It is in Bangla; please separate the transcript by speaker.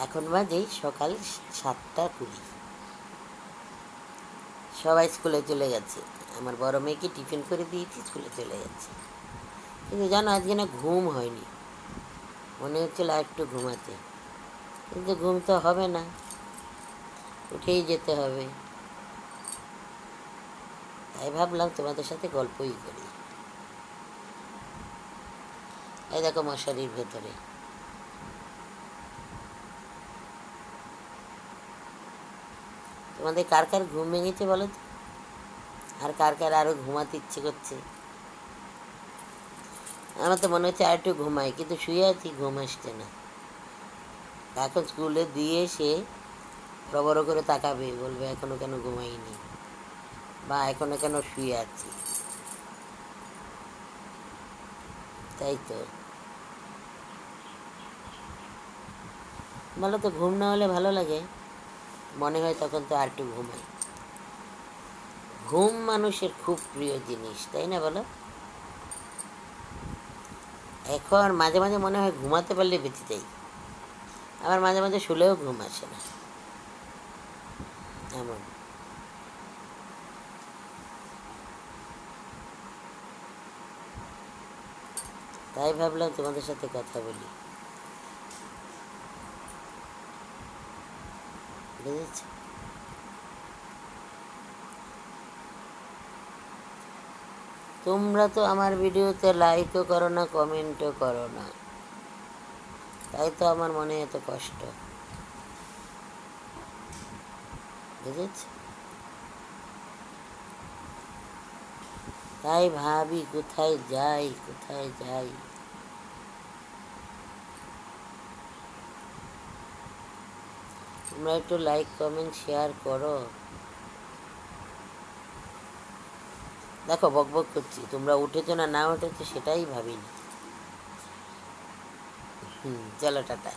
Speaker 1: এখন বাজে সকাল সাতটা কুড়ি। সবাই স্কুলে চলে গেছে। আমার বড় মেয়েকে টিফিন করে দিয়েছি, স্কুলে চলে গেছে। কিন্তু জানো, আজকে না ঘুম হয়নি। মনে হচ্ছিল একটু ঘুমাতে। কিন্তু ঘুম তো হবে না। উঠেই যেতে হবে। তাই ভাবলাম তোমাদের সাথে গল্পই করি। এই দেখো মশারির ভেতরে। তোমাদের কার কার ঘুম ভেঙেছে বলো তো? আর কার কার আরও ঘুমাতে ইচ্ছে করছে? আমার তো মনে হচ্ছে আর একটু ঘুমাই, কিন্তু শুয়ে আছি, ঘুম আসছে না। এখন স্কুলে দিয়ে এসে বড় করে তাকাবে, বলবে এখনও কেন ঘুমাইনি? বা এখনও কেন শুয়ে আছি? তাই তো। বলো তো, ঘুম না হলে ভালো লাগে? মনে হয় তখন তো আর একটু ঘুমাই ঘুম মানুষের খুব প্রিয় জিনিস, তাই না বলো? এখন মাঝে মাঝে মনে হয় ঘুমাতে পারলে বেঁচে যাই। আবার মাঝে মাঝে শুলেও ঘুম আসে না। এমন। তাই ভাবলাম তোমাদের সাথে কথা বলি। বুঝেছ তোমরা তো আমার ভিডিওতে লাইকও করো না কমেন্টও করো না। তাই তো আমার মনে এত কষ্ট। বুঝেছ? তাই ভাবি কোথায় যাই কোথায় যাই? তোমরা একটু লাইক কমেন্ট শেয়ার করো। দেখো, বক বক করছি। তোমরা উঠেছো না না উঠেছো সেটাই ভাবিনি। হুম, চলো টাটা।